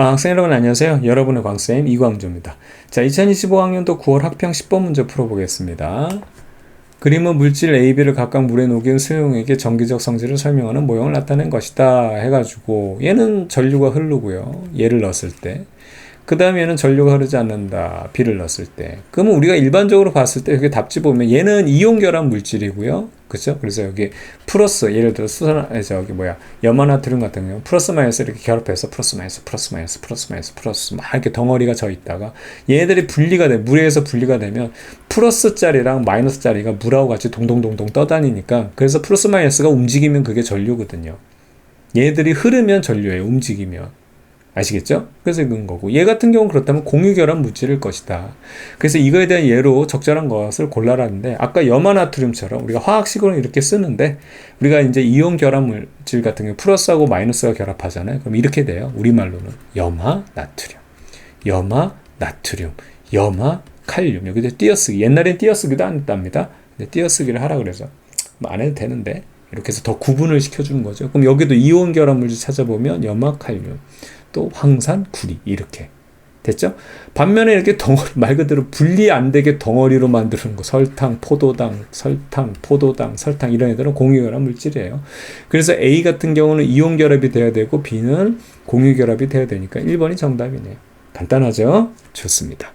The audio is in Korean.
아, 학생 여러분 안녕하세요. 여러분의 광쌤 이광조입니다. 자, 2025학년도 9월 학평 10번 문제 풀어보겠습니다. 그림은 물질 A, B를 각각 물에 녹인 수용액의 전기적 성질을 설명하는 모형을 나타낸 것이다 해가지고 얘는 전류가 흐르고요. 얘를 넣었을 때. 그 다음에 얘는 전류가 흐르지 않는다. B를 넣었을 때. 그러면 우리가 일반적으로 봤을 때 여기 답지 보면 얘는 이온 결합 물질이고요. 그죠? 그래서 여기 플러스, 예를 들어 수산, 저기 뭐야, 염화나트륨 같은 경우 플러스 마이너스 이렇게 결합해서 플러스 마이너스, 플러스 마이너스, 플러스 마이너스, 플러스 막 이렇게 덩어리가 져 있다가 얘네들이 분리가 돼, 물에서 분리가 되면 플러스 짜리랑 마이너스 짜리가 물하고 같이 동동동동 떠다니니까 그래서 플러스 마이너스가 움직이면 그게 전류거든요. 얘들이 흐르면 전류예요. 움직이면. 아시겠죠? 그래서 이건 거고 얘 같은 경우는 그렇다면 공유결합 물질일 것이다. 그래서 이거에 대한 예로 적절한 것을 골라라는데 아까 염화나트륨처럼 우리가 화학식으로 이렇게 쓰는데 우리가 이제 이온 결합 물질 같은 경우 플러스하고 마이너스가 결합하잖아요. 그럼 이렇게 돼요. 우리말로는 염화 나트륨, 염화 나트륨, 염화 칼륨 여기서 띄어쓰기 옛날엔 띄어쓰기도 안 했답니다. 띄어쓰기를 하라 그래서 뭐 안 해도 되는데 이렇게 해서 더 구분을 시켜주는 거죠. 그럼 여기도 이온 결합 물질 찾아보면 염화 칼륨 또 황산, 구리 이렇게 됐죠? 반면에 이렇게 덩어리 말 그대로 분리 안 되게 덩어리로 만드는 거 설탕, 포도당, 설탕, 포도당, 설탕 이런 애들은 공유결합 물질이에요. 그래서 A 같은 경우는 이온 결합이 돼야 되고 B는 공유 결합이 돼야 되니까 1번이 정답이네요. 간단하죠? 좋습니다.